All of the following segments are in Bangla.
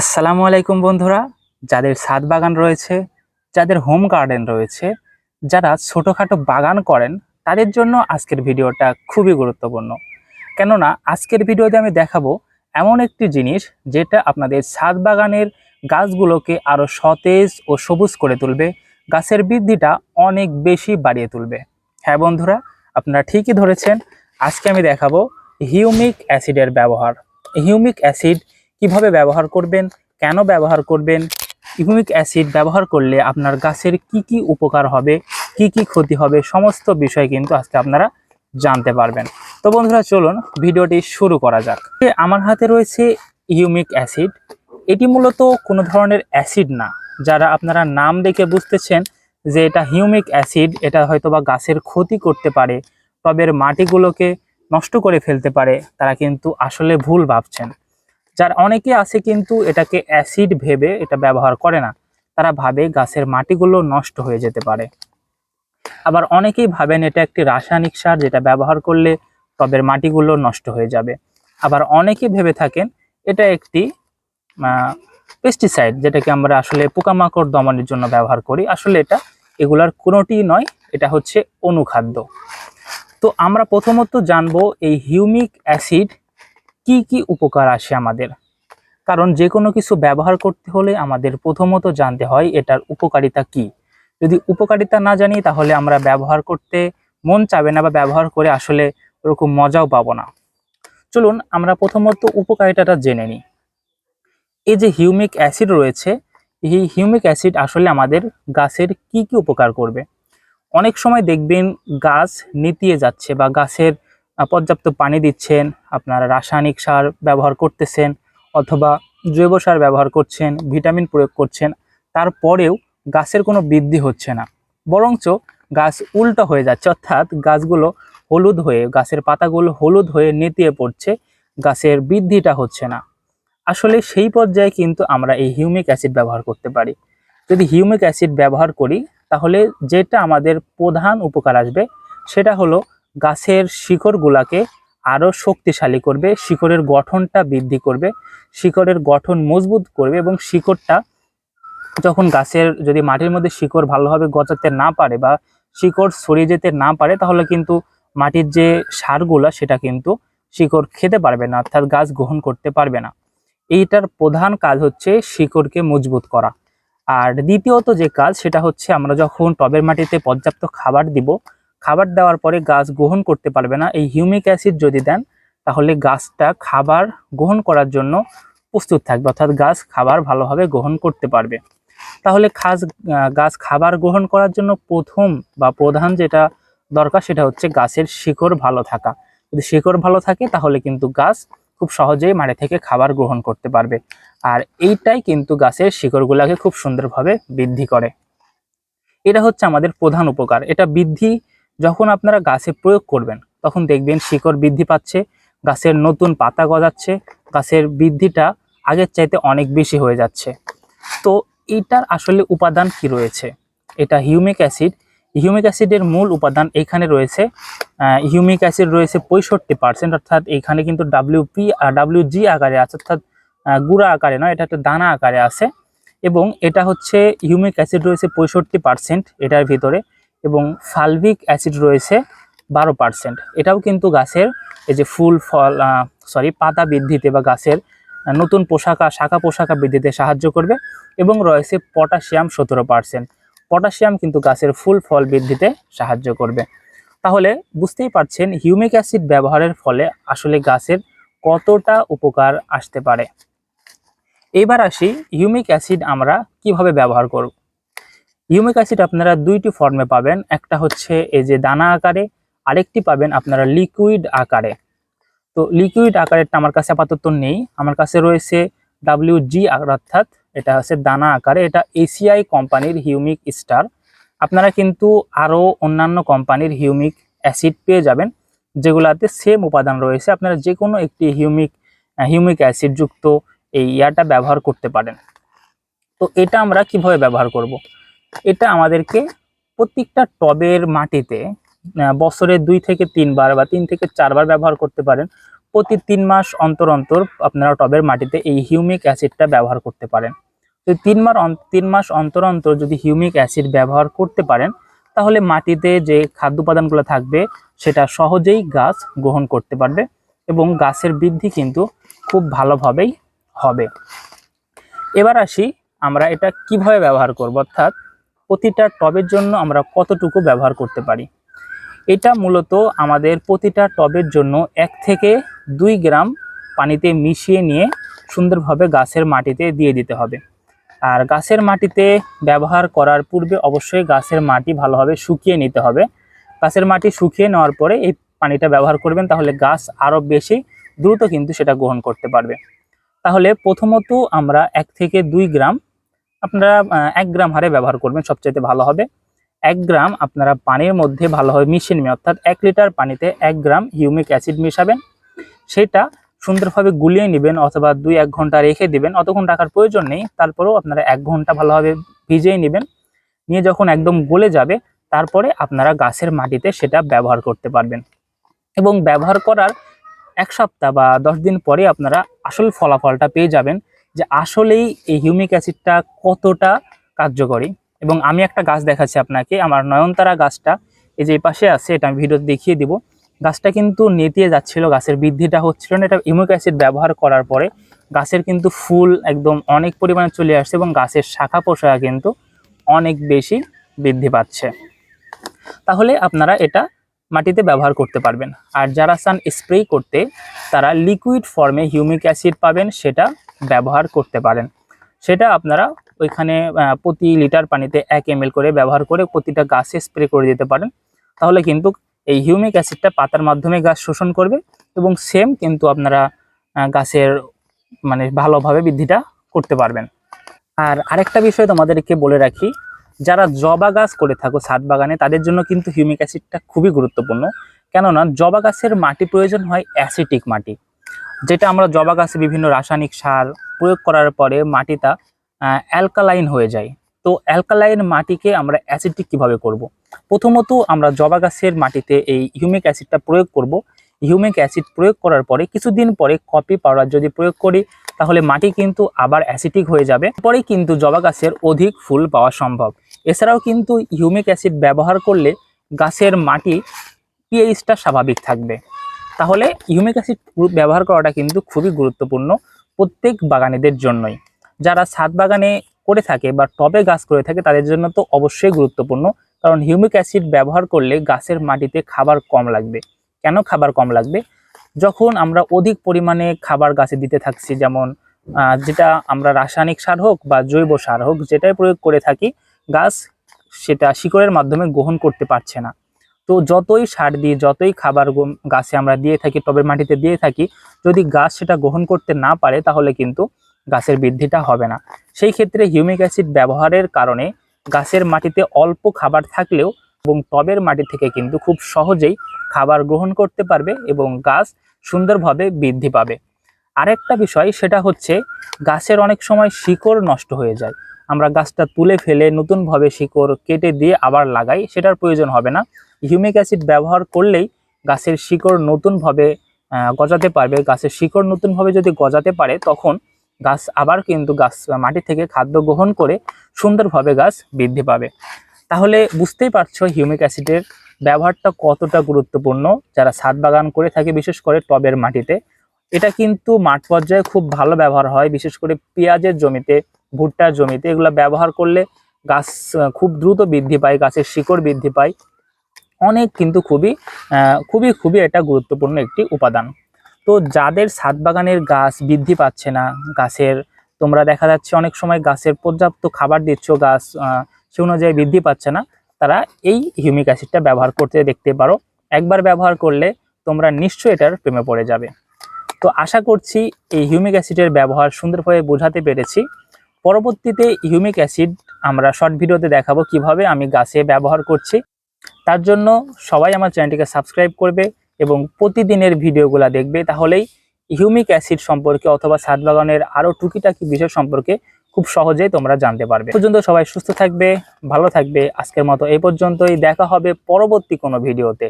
আসসালামু আলাইকুম বন্ধুরা। যাদের ছাদ বাগান রয়েছে, যাদের হোম গার্ডেন রয়েছে, যারা ছোটোখাটো বাগান করেন, তাদের জন্য আজকের ভিডিওটা খুবই গুরুত্বপূর্ণ। কেননা আজকের ভিডিওতে আমি দেখাবো এমন একটি জিনিস যেটা আপনাদের ছাদ বাগানের গাছগুলোকে আরও সতেজ ও সবুজ করে তুলবে, গাছের বৃদ্ধিটা অনেক বেশি বাড়িয়ে তুলবে। হ্যাঁ বন্ধুরা, আপনারা ঠিকই ধরেছেন, আজকে আমি দেখাবো হিউমিক অ্যাসিডের ব্যবহার। হিউমিক অ্যাসিড কীভাবে ব্যবহার করবেন, কেন ব্যবহার করবেন, ইউমিক অ্যাসিড ব্যবহার করলে আপনার গাছের কি কি উপকার হবে, কি কি ক্ষতি হবে, সমস্ত বিষয় কিন্তু আজকে আপনারা জানতে পারবেন। তো বন্ধুরা, চলুন ভিডিওটি শুরু করা যাক। আমার হাতে রয়েছে ইউমিক অ্যাসিড। এটি মূলত কোনো ধরনের অ্যাসিড না, যারা আপনারা নাম দেখে বুঝতেছেন যে এটা হিউমিক অ্যাসিড, এটা হয়তো বা গাছের ক্ষতি করতে পারে, টবের মাটিগুলোকে নষ্ট করে ফেলতে পারে, তারা কিন্তু আসলে ভুল ভাবছেন। যার অনেকে আছে কিন্তু এটাকে অ্যাসিড ভেবে এটা ব্যবহার করে না। তারা ভাবে গাছের মাটিগুলো নষ্ট হয়ে যেতে পারে। আবার অনেকেই ভাবেন এটা একটি রাসায়নিক সার যেটা ব্যবহার করলে টবের মাটিগুলো নষ্ট হয়ে যাবে। আবার অনেকে ভেবে থাকেন এটা একটি পেস্টিসাইড যেটাকে আমরা আসলে পোকামাকড় দমনের জন্য ব্যবহার করি। আসলে এটা এগুলার কোনোটিই নয়, এটা হচ্ছে অনুখাদ্য। তো আমরা প্রথমত জানব এই হিউমিক অ্যাসিড কি কি উপকার আসে আমাদের? কারণ যে কোনো কিছু ব্যবহার করতে হলে আমাদের প্রথমত জানতে হয় এটার উপকারিতা কি। যদি উপকারিতা না জানি তাহলে আমরা ব্যবহার করতে মন চাবে না বা ব্যবহার করে আসলে ওরকম মজাও পাবো না। চলুন আমরা প্রথমত উপকারিতাটা জেনে নিই। এই যে হিউমিক অ্যাসিড রয়েছে, এই হিউমিক অ্যাসিড আসলে আমাদের গাছের কি কি উপকার করবে? অনেক সময় দেখবেন গাছ নিতিয়ে যাচ্ছে বা গাছের পর্যাপ্ত পানি দিচ্ছেন, আপনারা রাসায়নিক সার ব্যবহার করতেছেন অথবা জৈব সার ব্যবহার করছেন, ভিটামিন প্রয়োগ করছেন, তারপরেও গাছের কোনো বৃদ্ধি হচ্ছে না। বরঞ্চ গাছ উল্টো হয়ে যাচ্ছে, অর্থাৎ গাছগুলো হলুদ হয়ে, গাছের পাতাগুলো হলুদ হয়ে নেতিয়ে পড়ছে, গাছের বৃদ্ধিটা হচ্ছে না। আসলে সেই পর্যায়ে কিন্তু আমরা এই হিউমিক অ্যাসিড ব্যবহার করতে পারি। যদি হিউমিক অ্যাসিড ব্যবহার করি, তাহলে যেটা আমাদের প্রধান উপকার আসবে, সেটা হলো গাছের শিকড়গুলাকে আরও শক্তিশালী করবে, শিকড়ের গঠনটা বৃদ্ধি করবে, শিকড়ের গঠন মজবুত করবে এবং শিকড়টা যখন গাছের যদি মাটির মধ্যে শিকড় ভালোভাবে গজাতে না পারে বা শিকড় ছড়িয়ে যেতে না পারে, তাহলে কিন্তু মাটির যে সারগুলা সেটা কিন্তু শিকড় খেতে পারবে না, অর্থাৎ গাছ গ্রহণ করতে পারবে না। এইটার প্রধান কাজ হচ্ছে শিকড়কে মজবুত করা। আর দ্বিতীয়ত যে কাজ, সেটা হচ্ছে আমরা যখন টবের মাটিতে পর্যাপ্ত খাবার দিব খাবার দেওয়ার পরে গাছ গ্রহণ করতে পারবে না, এই হিউমিক অ্যাসিড যদি দেন, তাহলে গাছটা খাবার গ্রহণ করার জন্য প্রস্তুত থাকবে, অর্থাৎ গাছ খাবার ভালোভাবে গ্রহণ করতে পারবে। তাহলে খাস গাছ খাবার গ্রহণ করার জন্য প্রথম বা প্রধান যেটা দরকার, সেটা হচ্ছে গাছের শিকড় ভালো থাকা। যদি শিকড় ভালো থাকে, তাহলে কিন্তু গাছ খুব সহজেই মাটি থেকে খাবার গ্রহণ করতে পারবে। আর এইটাই কিন্তু গাছের শিকড়গুলোকে খুব সুন্দরভাবে বৃদ্ধি করে। এটা হচ্ছে আমাদের প্রধান উপকার। এটা বৃদ্ধি যখন আপনারা গাছে প্রয়োগ করবেন, তখন দেখবেন শিকড় বৃদ্ধি পাচ্ছে, গাছের নতুন পাতা গজাচ্ছে, গাছের বৃদ্ধিটা আগের চাইতে অনেক বেশি হয়ে যাচ্ছে। তো এইটার আসলে উপাদান কি রয়েছে? এটা হিউমিক অ্যাসিড। হিউমিক অ্যাসিডের মূল উপাদান এখানে রয়েছে। হিউমিক অ্যাসিড রয়েছে পঁয়ষট্টি পার্সেন্ট অর্থাৎ এখানে কিন্তু ডাব্লিউপি আর ডাব্লিউ জি আকারে আছে, অর্থাৎ গুঁড়া আকারে নয়, এটা একটা দানা আকারে আছে। এবং এটা হচ্ছে, হিউমিক অ্যাসিড রয়েছে পঁয়ষট্টি পার্সেন্ট এটার ভিতরে। এবং ফালভিক অ্যাসিড রয়েছে বারো পার্সেন্ট এটাও কিন্তু গাছের এই যে ফুল, ফল সরি পাতা বৃদ্ধিতে বা গাছের নতুন পোশাকা, শাখা পোশাকা বৃদ্ধিতে সাহায্য করবে এবং রয়েছে পটাশিয়াম সতেরো পার্সেন্ট পটাশিয়াম কিন্তু গাছের ফুল, ফল বৃদ্ধিতে সাহায্য করবে। তাহলে বুঝতেই পারছেন, হিউমিক অ্যাসিড ব্যবহারের ফলে আসলে গাছের কতটা উপকার আসতে পারে। এবার আসি হিউমিক অ্যাসিড আমরা কীভাবে ব্যবহার করব হিউমিক অ্যাসিড আপনারা দুইটি ফর্মে পাবেন। একটা হচ্ছে এই যে দানা আকারে, আরেকটি পাবেন আপনারা লিকুইড আকারে। তো লিকুইড আকারেরটা আমার কাছে আপাতত নেই। আমার কাছে রয়েছে ডাব্লিউ জি অর্থাৎ এটা হচ্ছে দানা আকারে, এটা এসিআই কোম্পানির হিউমিক স্টার আপনারা কিন্তু আরও অন্যান্য কোম্পানির হিউমিক অ্যাসিড পেয়ে যাবেন, যেগুলাতে সেম উপাদান রয়েছে। আপনারা যে কোনো একটি হিউমিক হিউমিক অ্যাসিড যুক্ত এই ইয়াটা ব্যবহার করতে পারেন। তো এটা আমরা কীভাবে ব্যবহার করব। এটা আমাদেরকে প্রত্যেকটা টবের মাটিতে বছরে দুই থেকে তিনবার বা তিন থেকে চারবার ব্যবহার করতে পারেন। প্রতি তিন মাস অন্তর অন্তর আপনারা টবের মাটিতে এই হিউমিক অ্যাসিডটা ব্যবহার করতে পারেন। তো তিন মাস তিন মাস অন্তর অন্তর যদি হিউমিক অ্যাসিড ব্যবহার করতে পারেন, তাহলে মাটিতে যে খাদ্য উপাদানগুলো থাকবে, সেটা সহজেই গাছ গ্রহণ করতে পারবে এবং গাছের বৃদ্ধি কিন্তু খুব ভালোভাবেই হবে। এবার আসি আমরা এটা কীভাবে ব্যবহার করব, অর্থাৎ প্রতিটা টবের জন্য আমরা কতটুকু ব্যবহার করতে পারি? এটা মূলত আমাদের প্রতিটা টবের জন্য এক থেকে দুই গ্রাম পানিতে মিশিয়ে নিয়ে সুন্দরভাবে গাছের মাটিতে দিয়ে দিতে হবে। আর গাছের মাটিতে ব্যবহার করার পূর্বে অবশ্যই গাছের মাটি ভালোভাবে শুকিয়ে নিতে হবে। গাছের মাটি শুকিয়ে নেওয়ার পরে এই পানিটা ব্যবহার করবেন, তাহলে গাছ আরও বেশি দ্রুত কিন্তু সেটা গ্রহণ করতে পারবে। তাহলে প্রথমত আমরা এক থেকে দুই গ্রাম আপনারা এক গ্রাম হারে ব্যবহার করবেন সবচেয়ে ভালো হবে। এক গ্রাম আপনারা পানির মধ্যে ভালোভাবে মিশিয়ে নেবেন, অর্থাৎ এক লিটার পানিতে এক গ্রাম হিউমিক অ্যাসিড মিশাবেন। সেটা সুন্দরভাবে গুলিয়ে নেবেন অথবা দুই, এক ঘণ্টা রেখে দিবেন, অতক্ষণ রাখার প্রয়োজন নেই। তারপরেও আপনারা এক ঘণ্টা ভালোভাবে ভিজিয়ে নেবেন। নিয়ে যখন একদম গলে যাবে, তারপরে আপনারা গাছের মাটিতে সেটা ব্যবহার করতে পারবেন। এবং ব্যবহার করার এক সপ্তাহ বা দশ দিন পরে আপনারা আসল ফলাফলটা পেয়ে যাবেন। যে আসলেই এই হিউমিক অ্যাসিডটা কতটা কার্যকরী? এবং আমি একটা গাছ দেখাচ্ছি আপনাকে, আমার নয়নতারা গাছটা, এই যে পাশে আছে, এটা আমি ভিডিও দেখিয়ে দিব। গাছটা কিন্তু নেতিয়ে যাচ্ছিল, গাছের বৃদ্ধিটা হচ্ছিল না, এটা হিউমিক অ্যাসিড ব্যবহার করার পরে গাছের কিন্তু ফুল একদম অনেক পরিমাণে চলে আসছে এবং গাছের শাখা পোশাকা কিন্তু অনেক বেশি বৃদ্ধি পাচ্ছে। তাহলে আপনারা এটা মাটিতে ব্যবহার করতে পারবেন। আর যারা চান স্প্রে করতে, তারা লিকুইড ফর্মে হিউমিক অ্যাসিড পাবেন, সেটা ব্যবহার করতে পারেন। সেটা আপনারা ওইখানে প্রতি লিটার পানিতে এক এম করে ব্যবহার করে প্রতিটা গাছে স্প্রে করে দিতে পারেন। তাহলে কিন্তু এই হিউমিক অ্যাসিডটা পাতার মাধ্যমে গাছ শোষণ করবে এবং সেম কিন্তু আপনারা গাছের মানে ভালোভাবে বৃদ্ধিটা করতে পারবেন। আর আরেকটা বিষয় তোমাদেরকে বলে রাখি, যারা জবা গাছ করে থাকো ছাদ বাগানে, তাদের জন্য কিন্তু হিউমিক অ্যাসিডটা খুবই গুরুত্বপূর্ণ। কেননা জবা গাছের মাটি প্রয়োজন হয় অ্যাসিটিক মাটি। যেটা আমরা জবা গাছে বিভিন্ন রাসায়নিক সার প্রয়োগ করার পরে মাটিটা অ্যালকালাইন হয়ে যায়। তো অ্যালকালাইন মাটিকে আমরা অ্যাসিডিক কীভাবে করব। প্রথমত আমরা জবা গাছের মাটিতে এই হিউমিক অ্যাসিডটা প্রয়োগ করব। হিউমিক অ্যাসিড প্রয়োগ করার পরে কিছুদিন পরে কপি পাউডার যদি প্রয়োগ করি, তাহলে মাটি কিন্তু আবার অ্যাসিডিক হয়ে যাবে। পরে কিন্তু জবা গাছের অধিক ফুল পাওয়া সম্ভব। এছাড়াও কিন্তু হিউমিক অ্যাসিড ব্যবহার করলে গাছের মাটি পিএইচটা স্বাভাবিক থাকবে। তাহলে হিউমিক অ্যাসিড ব্যবহার করাটা কিন্তু খুবই গুরুত্বপূর্ণ প্রত্যেক বাগানীদের জন্যই। যারা ছাদ বাগানে করে থাকে বা টবে গাছ করে থাকে, তাদের জন্য তো অবশ্যই গুরুত্বপূর্ণ। কারণ হিউমিক অ্যাসিড ব্যবহার করলে গাছের মাটিতে খাবার কম লাগবে। কেন খাবার কম লাগবে? যখন আমরা অধিক পরিমাণে খাবার গাছে দিতে থাকছি, যেমন যেটা আমরা রাসায়নিক সার হোক বা জৈব সার হোক, যেটাই প্রয়োগ করে থাকি, গাছ সেটা শিকড়ের মাধ্যমে গ্রহণ করতে পারছে না। তো যতই সার দিই, যতই খাবার গাছে আমরা দিয়ে থাকি, টবের মাটিতে দিয়ে থাকি, যদি গাছ সেটা গ্রহণ করতে না পারে, তাহলে কিন্তু গাছের বৃদ্ধিটা হবে না। সেই ক্ষেত্রে হিউমিক অ্যাসিড ব্যবহারের কারণে গাছের মাটিতে অল্প খাবার থাকলেও এবং টবের মাটি থেকে কিন্তু খুব সহজেই খাবার গ্রহণ করতে পারবে এবং গাছ সুন্দরভাবে বৃদ্ধি পাবে। আরেকটা বিষয়, সেটা হচ্ছে গাছের অনেক সময় শিকড় নষ্ট হয়ে যায়। আমরা গাছটা তুলে ফেলে, নতুনভাবে শিকড় কেটে দিয়ে আবার লাগাই, সেটার প্রয়োজন হবে না। হিউমিক অ্যাসিড ব্যবহার করলেই গাছের শিকড় নতুনভাবে গজাতে পারবে। গাছের শিকড় নতুনভাবে যদি গজাতে পারে, তখন গাছ আবার কিন্তু গাছ, মাটি থেকে খাদ্য গ্রহণ করে সুন্দরভাবে গাছ বৃদ্ধি পাবে। তাহলে বুঝতেই পারছ হিউমিক অ্যাসিডের ব্যবহারটা কতটা গুরুত্বপূর্ণ। যারা ছাদ বাগান করে থাকে, বিশেষ করে টবের মাটিতে, এটা কিন্তু মাঠ পর্যায়ে খুব ভালো ব্যবহার হয়। বিশেষ করে পেঁয়াজের জমিতে, ভুট্টার জমিতে এগুলো ব্যবহার করলে গাছ খুব দ্রুত বৃদ্ধি পায়, গাছের শিকড় বৃদ্ধি পায়। অনেক কিন্তু খুবই খুবই খুবই এটা গুরুত্বপূর্ণ একটি উপাদান। তো যাদের ছাদ বাগানের গাছ বৃদ্ধি পাচ্ছে না, গাছের, তোমরা দেখা যাচ্ছে অনেক সময় গাছের পর্যাপ্ত খাবার দিচ্ছ, গাছ সে অনুযায়ী বৃদ্ধি পাচ্ছে না, তারা এই হিউমিক অ্যাসিডটা ব্যবহার করতে দেখতে পারো। একবার ব্যবহার করলে তোমরা নিশ্চয়ই এটার প্রেমে পড়ে যাবে। তো আশা করছি এই হিউমিক অ্যাসিডের ব্যবহার সুন্দরভাবে বোঝাতে পেরেছি। পরবর্তীতে হিউমিক অ্যাসিড আমরা শর্ট ভিডিওতে দেখাবো কীভাবে আমি গাছে ব্যবহার করছি। তার জন্য সবাই আমার চ্যানেলটিকে সাবস্ক্রাইব করবে এবং প্রতিদিনের ভিডিওগুলো দেখবে, তাহলেই হিউমিক অ্যাসিড সম্পর্কে অথবা ছাদ বাগানের আরও টুকিটাকি বিষয় সম্পর্কে খুব সহজেই তোমরা জানতে পারবে। পর্যন্ত সবাই সুস্থ থাকবে, ভালো থাকবে। আজকের মতো এই পর্যন্তই, দেখা হবে পরবর্তী কোনো ভিডিওতে।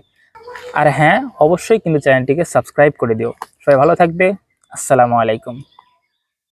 আর হ্যাঁ অবশ্যই কিন্তু চ্যানেলটিকে সাবস্ক্রাইব করে দিও। সবাই ভালো থাকবে। আসসালামু আলাইকুম।